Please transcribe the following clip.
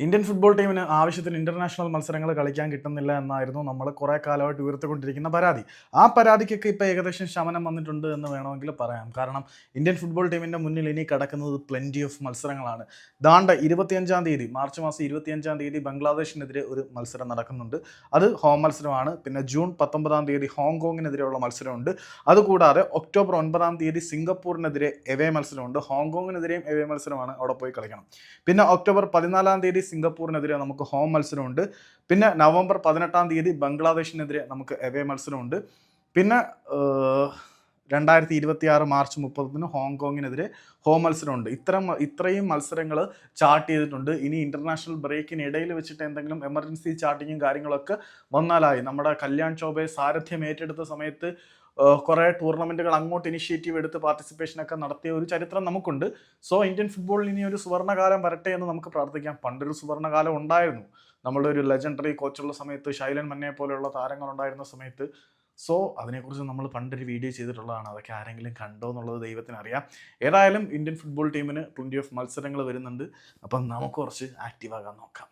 Indian football ടീമിന് ആവശ്യത്തിന് international മത്സരങ്ങൾ കളിക്കാൻ കിട്ടുന്നില്ല എന്നായിരുന്നു നമ്മൾ കുറേ കാലമായിട്ട് ഉയർത്തിക്കൊണ്ടിരിക്കുന്ന പരാതി. ആ പരാതിക്കൊക്കെ ഇപ്പോൾ ഏകദേശം ശമനം വന്നിട്ടുണ്ട് എന്ന് വേണമെങ്കിൽ പറയാം. കാരണം ഇന്ത്യൻ ഫുട്ബോൾ ടീമിന്റെ മുന്നിൽ ഇനി കിടക്കുന്നത് പ്ലെന്റി ഓഫ് മത്സരങ്ങളാണ്. ദാണ്ട ഇരുപത്തിയഞ്ചാം തീയതി മാർച്ച് മാസം ഇരുപത്തിയഞ്ചാം തീയതി ബംഗ്ലാദേശിനെതിരെ ഒരു മത്സരം നടക്കുന്നുണ്ട്. അത് ഹോം മത്സരമാണ്. പിന്നെ ജൂൺ പത്തൊമ്പതാം തീയതി ഹോങ്കോങ്ങിനെതിരെയുള്ള മത്സരമുണ്ട്. അതുകൂടാതെ ഒക്ടോബർ ഒൻപതാം തീയതി സിംഗപ്പൂരിനെതിരെ എവേ മത്സരമുണ്ട്. ഹോങ്കോങ്ങിനെതിരെയും എവേ മത്സരമാണ് അവിടെ പോയി കളിക്കണം. പിന്നെ ഒക്ടോബർ പതിനാലാം തീയതി സിംഗപ്പൂരിനെതിരെ നമുക്ക് ഹോം മത്സരമുണ്ട്. പിന്നെ നവംബർ പതിനെട്ടാം തീയതി ബംഗ്ലാദേശിനെതിരെ നമുക്ക് എവേ മത്സരമുണ്ട്. പിന്നെ രണ്ടായിരത്തി ഇരുപത്തി ആറ് മാർച്ച് മുപ്പതിന് ഹോങ്കോങ്ങിനെതിരെ ഹോം മത്സരമുണ്ട്. ഇത്തരം ഇത്രയും മത്സരങ്ങൾ ചാർട്ട് ചെയ്തിട്ടുണ്ട്. ഇനി ഇന്റർനാഷണൽ ബ്രേക്കിന് ഇടയിൽ വെച്ചിട്ട് എന്തെങ്കിലും എമർജൻസി ചാർട്ടിങ്ങും കാര്യങ്ങളൊക്കെ വന്നാലായി. നമ്മുടെ കല്യാൺ ചോബെ സാരഥ്യം ഏറ്റെടുത്ത സമയത്ത് കുറേ ടൂർണമെന്റുകൾ അങ്ങോട്ട് ഇനിഷ്യേറ്റീവ് എടുത്ത് പാർട്ടിസിപ്പേഷൻ ഒക്കെ നടത്തിയ ഒരു ചരിത്രം നമുക്കുണ്ട്. സോ ഇന്ത്യൻ ഫുട്ബോളിൽ ഇനി ഒരു സുവർണകാലം വരട്ടെ എന്ന് നമുക്ക് പ്രാർത്ഥിക്കാം. പണ്ടൊരു സുവർണകാലം ഉണ്ടായിരുന്നു. നമ്മളുടെ ഒരു ലെജൻഡറി കോച്ചുള്ള സമയത്ത് ശൈലൻ മന്നയെ പോലെയുള്ള താരങ്ങൾ ഉണ്ടായിരുന്ന സമയത്ത് സോ അതിനെക്കുറിച്ച് നമ്മൾ പണ്ടൊരു വീഡിയോ ചെയ്തിട്ടുള്ളതാണ്. അതൊക്കെ ആരെങ്കിലും കണ്ടോ എന്നുള്ളത് ദൈവത്തിന് അറിയാം ഏതായാലും ഇന്ത്യൻ ഫുട്ബോൾ ടീമിന് ട്വന്റി ഓഫ് മത്സരങ്ങൾ വരുന്നുണ്ട്. അപ്പം നമുക്ക് കുറച്ച് ആക്റ്റീവ് ആകാൻ നോക്കാം.